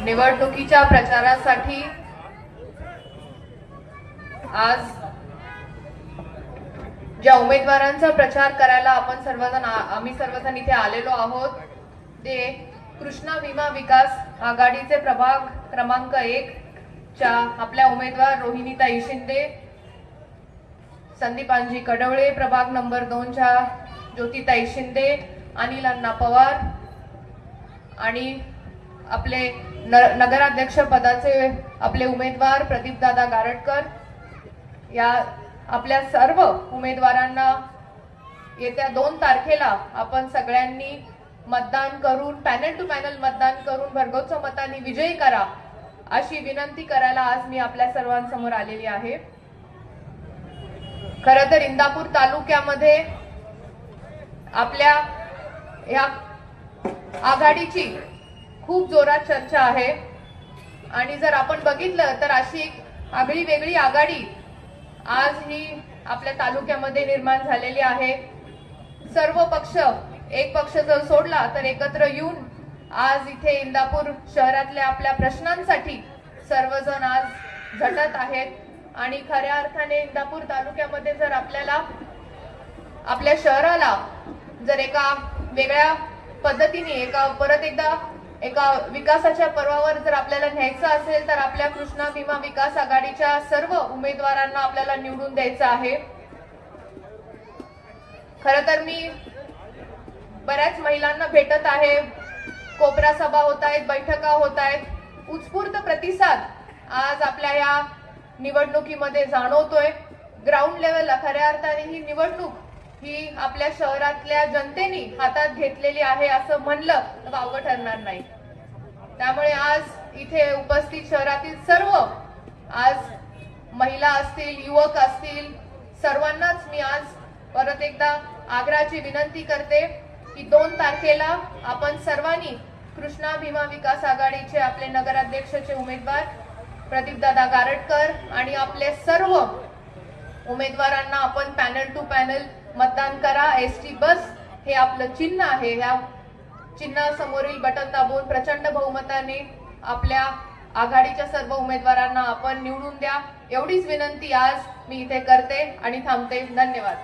निवडणुकीच्या प्रचारासाठी आज ज्या उमेदवारांचा प्रचार करायला आपण सर्वजण आम्ही सर्वजण इथे आलेलो आहोत ते कृष्णा विमा विकास आघाडीचे प्रभाग क्रमांक एक च्या आपल्या उमेदवार रोहिणीताई शिंदे संदीपांजी कडवळे प्रभाग नंबर दोनच्या ज्योतिताई शिंदे अनिल अण्णा पवार आणि आपले न- नगराध्यक्ष पदाचे आपले उमेदवार प्रदीपदादा गारटकर. या आपल्या सर्व उमेदवारांना येत्या दोन तारखेला आपण सगळ्यांनी मतदान करून पॅनल टू पॅनल मतदान करून भरगोच मतांनी विजयी करा अशी विनंती करायला आज मी आपल्या सर्वांसमोर आलेली आहे. खर तर इंदापूर तालुक्यामध्ये आपल्या या आघाडीची खूप जोरात चर्चा आहे. आणि जर आपण बघितलं तर अशी एक आगळी वेगळी आघाडी आज ही आपल्या तालुक्यामध्ये निर्माण झालेली आहे. सर्व पक्ष एक पक्ष जर सोडला तर एकत्र येऊन आज इथे इंदापूर शहरातल्या आपल्या प्रश्नांसाठी सर्वजण आज झटत आहेत. आणि खऱ्या अर्थाने इंदापूर तालुक्यामध्ये जर आपल्याला आपल्या शहराला जर एका वेगळ्या पद्धतीने एका परत एकदा एका विकासाच्या पर्वावर जर आपल्याला न्यायचं असेल तर आपल्या कृष्णा भीमा विकास आघाडीच्या सर्व उमेदवारांना आपल्याला निवडून द्यायचं आहे. खर तर मी बऱ्याच महिलांना भेटत आहे. कोपरा सभा होत आहेत बैठका होत आहेत. उत्स्फूर्त प्रतिसाद आज आपल्या या निवडणुकीमध्ये जाणवतोय. ग्राउंड लेवलला खऱ्या अर्थाने ही निवडणूक ही आपल्या शहरातल्या जनतेने हातात घेतलेली आहे असं म्हणलं तर वावगं ठरणार नाही. त्यामुळे आज इथे उपस्थित शहरातील सर्व आज महिला असतील युवक असतील सर्वांनाच मी आज परत एकदा आग्रहाची विनंती करते की दोन तारखेला आपण सर्वांनी कृष्णा भीमा विकास आघाडीचे आपले नगराध्यक्षचे उमेदवार प्रदीपदादा गारटकर आणि आपले सर्व उमेदवारांना आपण पॅनल टू पॅनल मतदान करा एस टी बस हे आपलं चिन्ह आहे. ह्या चिन्हासमोरील बटन दाबून प्रचंड बहुमताने आपल्या आघाडीच्या सर्व उमेदवारांना आपण निवडून द्या. एवढीच विनंती आज मी इथे करते आणि थांबते. धन्यवाद.